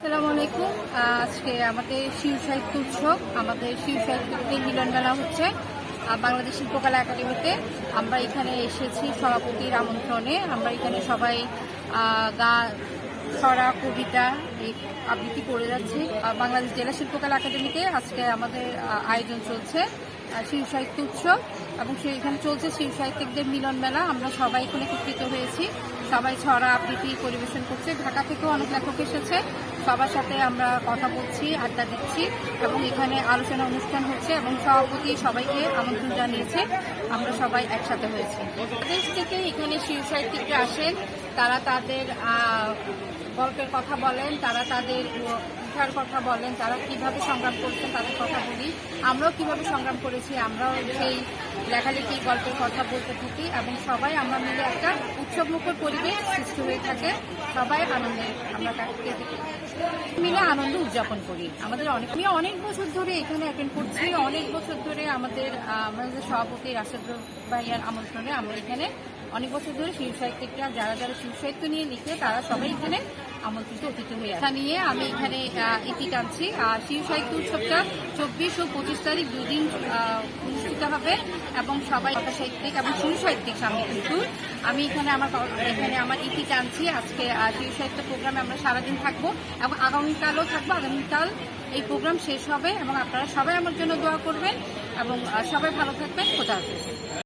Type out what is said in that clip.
আসসালামু আলাইকুম। আজকে আমাদের শিশু সাহিত্য উৎসব। আমাদের শিশু সাহিত্যতে মিলন মেলা হচ্ছে বাংলাদেশ শিল্পকলা একাডেমিতে। আমরা এখানে এসেছি সভাপতির আমন্ত্রণে। আমরা এখানে সবাই গান ছড়া, কবিতা আবৃত্তি করে যাচ্ছি। বাংলাদেশ জেলা শিল্পকলা একাডেমিতে আজকে আমাদের আয়োজন চলছে। শিশু সাহিত্য উৎসব এবং সেই এখানে চলছে শিশু সাহিত্যিকদের মিলন মেলা। আমরা সবাই এখানে একত্রিত হয়েছি। সবাই ছড়া আবৃত্তি পরিবেশন করছে। ঢাকা থেকেও অনেক লেখক এসেছে। সবার সাথে আমরা কথা বলছি, আড্ডা দিচ্ছি এবং এখানে আলোচনা অনুষ্ঠান হচ্ছে এবং সভাপতি সবাইকে আমন্ত্রণ জানিয়েছে। আমরা সবাই একসাথে হয়েছি। থেকে এখানে শিশু সাহিত্যিকরা আসেন, তারা তাদের গল্পের কথা বলেন, তারা তাদের উঠার কথা বলেন, তারা কীভাবে সংগ্রাম করছেন তাদের কথা বলি। আমরাও কীভাবে সংগ্রাম করেছি, আমরাও সেই লেখালেখি, গল্পের কথা বলতে থাকি এবং সবাই আমরা মিলে একটা উৎসবমুখর পরিবেশ সৃষ্টি হয়ে থাকে। সবাই আনন্দে আমরা কাটতে মিলে আনন্দ উদযাপন করি। আমাদের অনেক, আমি অনেক বছর ধরে এখানে অ্যাটেন্ড করছি। অনেক বছর ধরে আমাদের আমাদের সভাপতি রাশেদ ভাইয়ার আমন্ত্রণে আমরা এখানে অনেক বছর ধরে শিশু সাহিত্যিকরা, যারা যারা শিশু সাহিত্য নিয়ে লিখে, তারা সবাই এখানে আমন্ত্রিত অতিথি হয়ে আছে নিয়ে আমি এখানে ইতি টানছি। আর শিশু সাহিত্য উৎসবটা চব্বিশ ও পঁচিশ তারিখ দুদিন অনুষ্ঠিত হবে এবং সবাই সাহিত্যিক এবং শিশু সাহিত্যিক সামনে কিন্তু। আমি এখানে আমার এখানে আমার ইতি টানছি। আজকে শিশু সাহিত্য প্রোগ্রামে আমরা সারাদিন থাকব এবং আগামীকালও থাকব। আগামীকাল এই প্রোগ্রাম শেষ হবে এবং আপনারা সবাই আমার জন্য দোয়া করবেন এবং সবাই ভালো থাকবেন। খোদা হাফেজ।